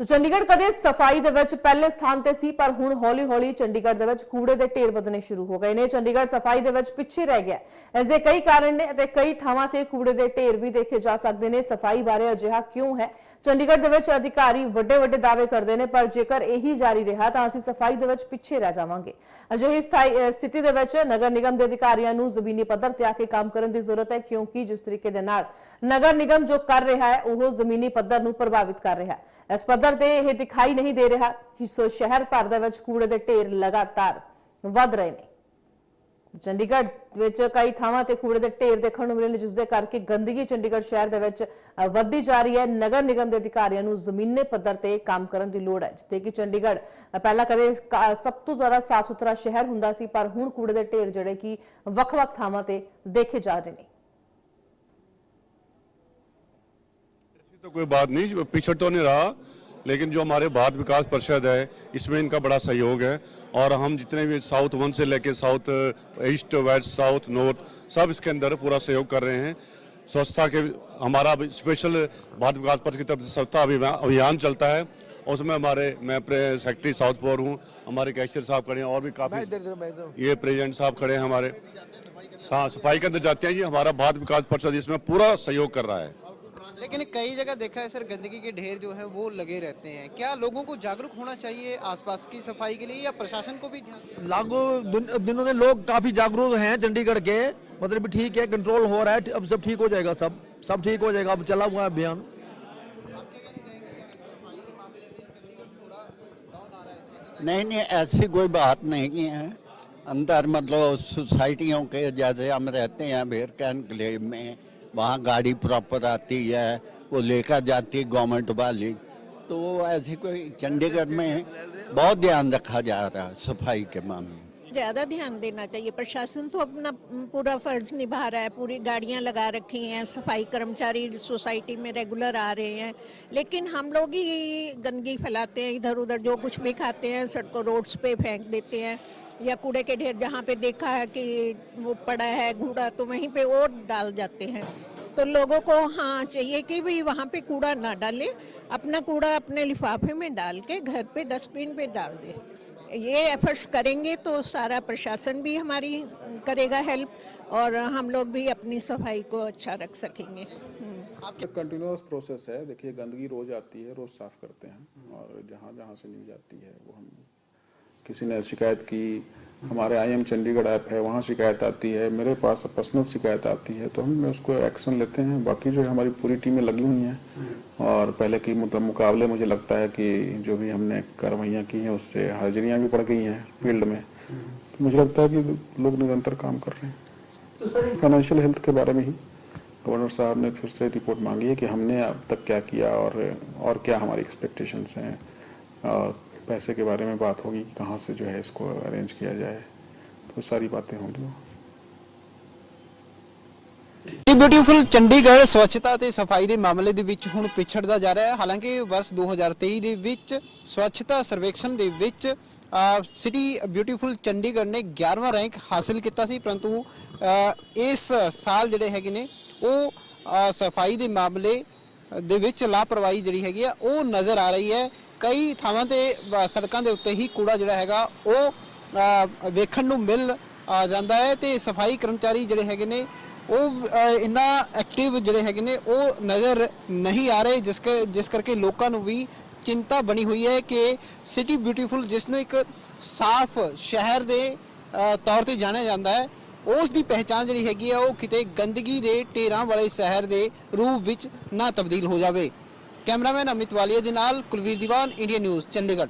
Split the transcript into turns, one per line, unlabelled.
ਚੰਡੀਗੜ੍ਹ ਕਦੇ ਸਫ਼ਾਈ ਦੇ ਵਿੱਚ ਪਹਿਲੇ ਸਥਾਨ ਤੇ ਸੀ, ਪਰ ਹੁਣ ਹੌਲੀ-ਹੌਲੀ ਚੰਡੀਗੜ੍ਹ ਦੇ ਵਿੱਚ ਕੂੜੇ ਦੇ ਢੇਰ ਵਧਣੇ ਸ਼ੁਰੂ ਹੋ ਗਏ ਨੇ। ਚੰਡੀਗੜ੍ਹ ਸਫ਼ਾਈ ਦੇ ਵਿੱਚ ਪਿੱਛੇ ਰਹਿ ਗਿਆ ਹੈ। ਕਈ ਕਾਰਨ ਨੇ ਅਤੇ ਕਈ ਥਾਵਾਂ ਤੇ ਕੂੜੇ ਦੇ ਢੇਰ ਵੀ ਦੇਖੇ ਜਾ ਸਕਦੇ ਨੇ। ਸਫ਼ਾਈ ਬਾਰੇ ਅਜਿਹਾ ਕਿਉਂ ਹੈ? ਚੰਡੀਗੜ੍ਹ ਦੇ ਵਿੱਚ ਅਧਿਕਾਰੀ ਵੱਡੇ-ਵੱਡੇ ਦਾਅਵੇ ਕਰਦੇ ਨੇ, ਪਰ ਜੇਕਰ ਇਹੀ ਜਾਰੀ ਰਿਹਾ ਤਾਂ ਅਸੀਂ ਸਫ਼ਾਈ ਦੇ ਵਿੱਚ ਪਿੱਛੇ ਰਹਿ ਜਾਵਾਂਗੇ। ਅਜਿਹੀ ਸਥਾਈ ਸਥਿਤੀ ਦੇ ਵਿੱਚ ਨਗਰ ਨਿਗਮ ਦੇ ਅਧਿਕਾਰੀਆਂ ਨੂੰ ਜ਼ਮੀਨੀ ਪੱਧਰ ਤੇ ਆ ਕੇ ਕੰਮ ਕਰਨ ਦੀ ਜ਼ਰੂਰਤ ਹੈ, ਕਿਉਂਕਿ ਜਿਸ ਤਰੀਕੇ ਦੇ ਨਾਲ ਨਗਰ ਨਿਗਮ ਜੋ ਕਰ ਰਿਹਾ ਹੈ, ਉਹ ਜ਼ਮੀਨੀ ਪੱਧਰ ਨੂੰ ਪ੍ਰਭਾਵਿਤ ਕਰ ਰਿਹਾ ਹੈ। ਇਸ ਪੱਧਰ ਤੇ ਇਹ ਦਿਖਾਈ ਨਹੀਂ ਦੇ ਰਿਹਾ ਕਿ ਸੋ ਸ਼ਹਿਰ ਭਰ ਦੇ ਵਿੱਚ ਕੂੜੇ ਦੇ ਢੇਰ ਲਗਾਤਾਰ ਵੱਧ ਰਹੇ ਨੇ ਚੰਡੀਗੜ੍ਹ ਵਿੱਚ ਕਈ ਥਾਵਾਂ ਤੇ ਕੂੜੇ ਦੇ ਢੇਰ ਦੇਖਣ ਨੂੰ ਮਿਲੇ ਨੇ ਜਿਸ ਦੇ ਕਰਕੇ ਗੰਦਗੀ ਚੰਡੀਗੜ੍ਹ ਸ਼ਹਿਰ ਦੇ ਵਿੱਚ ਅ, ਵੱਧਦੀ ਜਾ ਰਹੀ ਹੈ ਨਗਰ ਨਿਗਮ ਦੇ ਅਧਿਕਾਰੀਆਂ ਨੂੰ ਜ਼ਮੀਨੇ ਪੱਧਰ ਤੇ ਕੰਮ ਕਰਨ ਦੀ ਲੋੜ ਹੈ ਜਿੱਥੇ ਕਿ ਚੰਡੀਗੜ੍ਹ ਅ, ਪਹਿਲਾਂ ਕਦੇ ਕ- ਸਭ ਤੋਂ ਜ਼ਿਆਦਾ ਸਾਫ਼ ਸੁਥਰਾ ਸ਼ਹਿਰ ਹੁੰਦਾ ਸੀ ਪਰ ਹੁਣ ਕੂੜੇ ਦੇ ਢੇਰ ਜਿਹੜੇ ਕਿ ਵੱਖ-ਵੱਖ ਥਾਵਾਂ ਤੇ ਦੇਖੇ ਜਾ ਰਹੇ ਨੇ
ऐसी तो कोई बात नहीं पिछड़ तो नहीं रहा लेकिन जो हमारे भारत विकास परिषद है इसमें इनका बड़ा सहयोग है। और हम जितने भी साउथ वन से लेके south east west south north सब इसके अंदर पूरा सहयोग कर रहे हैं। स्वच्छता के हमारा स्पेशल भारत विकास परिषद की तरफ़ से स्वच्छता अभियान चलता है। और उसमें हमारे मैं सेक्रेटरी साउथ पोर हूँ हमारे कैशियर साहब खड़े हैं और भी काफ़ी ये प्रेसिडेंट साहब खड़े हैं हमारे। हाँ सफ़ाई के अंदर जाते हैं जी हमारा भारत विकास परिषद इसमें पूरा सहयोग कर रहा है।
लेकिन कई जगह देखा है सर गंदगी के ढेर जो है वो लगे रहते हैं। क्या लोगों को जागरूक होना चाहिए आसपास की सफ़ाई के लिए या प्रशासन को भी ध्यान
लागू दिन, दिनों दिन लोग काफ़ी जागरूक हैं चंडीगढ़ के। मतलब ठीक है कंट्रोल हो रहा है अब सब ठीक हो जाएगा सब सब ठीक हो जाएगा अब चला हुआ है अभियान।
नहीं नहीं ऐसी कोई बात नहीं है। अंदर मतलब सोसाइटियों के जैसे हम रहते हैं भेड़ भेर कैनक्लेव में वहाँ गाड़ी प्रॉपर आती है वो लेकर जाती है गवर्नमेंट वाली तो वो ऐसी कोई चंडीगढ़ में बहुत ध्यान रखा जा रहा है सफाई के मामले में
ज़्यादा ध्यान देना चाहिए। प्रशासन तो अपना पूरा फ़र्ज़ निभा रहा है, पूरी गाड़ियाँ लगा रखी हैं, सफ़ाई कर्मचारी सोसाइटी में रेगुलर आ रहे हैं। लेकिन हम लोग ही गंदगी फैलाते हैं इधर उधर जो कुछ भी खाते हैं, सड़कों रोड्स पे फेंक देते हैं। या कूड़े के ढेर जहाँ पे देखा है कि वो पड़ा है, घूड़ा तो वहीं पे और डाल जाते हैं। तो लोगों को हाँ चाहिए कि भाई वहाँ पे कूड़ा ना डालें, अपना कूड़ा अपने लिफाफे में डाल के घर पे, डस्टबिन पे डाल दे। ये एफर्ट्स करेंगे तो सारा प्रशासन भी हमारी करेगा हेल्प और हम लोग भी अपनी सफ़ाई को अच्छा रख सकेंगे।
आपके कंटिन्यूस प्रोसेस है। देखिए, गंदगी रोज आती है, रोज साफ़ करते हैं। और जहाँ जहाँ से नहीं जाती है, वो हम किसी ने शिकायत की हमारे आई एम चंडीगढ़ ऐप है वहाँ शिकायत आती है मेरे पास पर्सनल शिकायत आती है तो हम उसको एक्शन लेते हैं। बाकी जो है हमारी पूरी टीमें लगी हुई हैं और पहले की मतलब मुकाबले मुझे लगता है कि जो भी हमने कार्रवाइयाँ की हैं उससे हाजिरियाँ भी बढ़ गई हैं फ़ील्ड में। तो मुझे लगता है कि लोग निरंतर काम कर रहे हैं। फाइनेंशियल हेल्थ के बारे में ही गवर्नर साहब ने फिर से रिपोर्ट मांगी है कि हमने अब तक क्या किया और और क्या हमारी एक्सपेक्टेशंस हैं। और पैसे के बारे में बात होगी कि कहाँ से जो है इसको अरेंज किया जाए तो सारी बातें होंगी वहाँ
ਇਹ ਬਿਊਟੀਫੁਲ ਚੰਡੀਗੜ੍ਹ ਸਵੱਛਤਾ ਤੇ ਸਫਾਈ ਦੇ ਮਾਮਲੇ ਦੇ ਵਿੱਚ ਹੁਣ ਪਿਛੜਦਾ ਜਾ ਰਿਹਾ ਹੈ ਹਾਲਾਂਕਿ ਵਰਸ਼ 2023 ਦੇ ਵਿੱਚ ਸਵੱਛਤਾ ਸਰਵੇਖਣ ਦੇ ਵਿੱਚ ਸਿਟੀ ਬਿਊਟੀਫੁਲ ਚੰਡੀਗੜ੍ਹ ਨੇ 11ਵਾਂ ਰੈਂਕ ਹਾਸਿਲ ਕੀਤਾ ਸੀ ਪਰੰਤੂ ਅ, ਇਸ ਸਾਲ ਜਿਹੜੇ ਹੈਗੇ ਨੇ ਉਹ ਅ, ਸਫਾਈ ਦੇ ਮਾਮਲੇ ਦੇ ਵਿੱਚ ਲਾਪਰਵਾਹੀ ਜਿਹੜੀ ਹੈਗੀ ਆ ਉਹ ਨਜ਼ਰ ਆ ਰਹੀ ਹੈ ਕਈ ਥਾਵਾਂ ਤੇ ਅ, ਸੜਕਾਂ ਦੇ ਉੱਤੇ ਹੀ ਕੂੜਾ ਜਿਹੜਾ ਹੈਗਾ ਉਹ ਅ, ਵੇਖਣ ਨੂੰ ਮਿਲ ਆ ਜਾਂਦਾ ਹੈ ਤੇ ਸਫ਼ਾਈ ਕਰਮਚਾਰੀ ਜਿਹੜੇ ਹੈਗੇ ਨੇ ਉਹ ਅ, ਇੰਨਾ ਐਕਟਿਵ ਜਿਹੜੇ ਹੈਗੇ ਨੇ ਉਹ ਨਜ਼ਰ ਨਹੀਂ ਆ ਰਹੇ ਜਿਸ ਕ ਜਿਸ ਕਰਕੇ ਲੋਕਾਂ ਨੂੰ ਵੀ ਚਿੰਤਾ ਬਣੀ ਹੋਈ ਹੈ ਕਿ ਸਿਟੀ ਬਿਊਟੀਫੁਲ ਜਿਸ ਨੂੰ ਇੱਕ ਸਾਫ਼ ਸ਼ਹਿਰ ਦੇ ਅ, ਤੌਰ ਤੇ ਜਾਣਿਆ ਜਾਂਦਾ ਹੈ ਉਸ ਦੀ ਪਹਿਚਾਣ ਜਿਹੜੀ ਹੈਗੀ ਆ ਉਹ ਕਿਤੇ ਗੰਦਗੀ ਦੇ ਢੇਰਾਂ ਵਾਲੇ ਸ਼ਹਿਰ ਦੇ ਰੂਪ ਵਿੱਚ ਨਾ ਤਬਦੀਲ ਹੋ ਜਾਵੇ। कैमरामैन अमित वालिया दिनाल कुलवीर दीवान इंडिया न्यूज़ चंडीगढ़।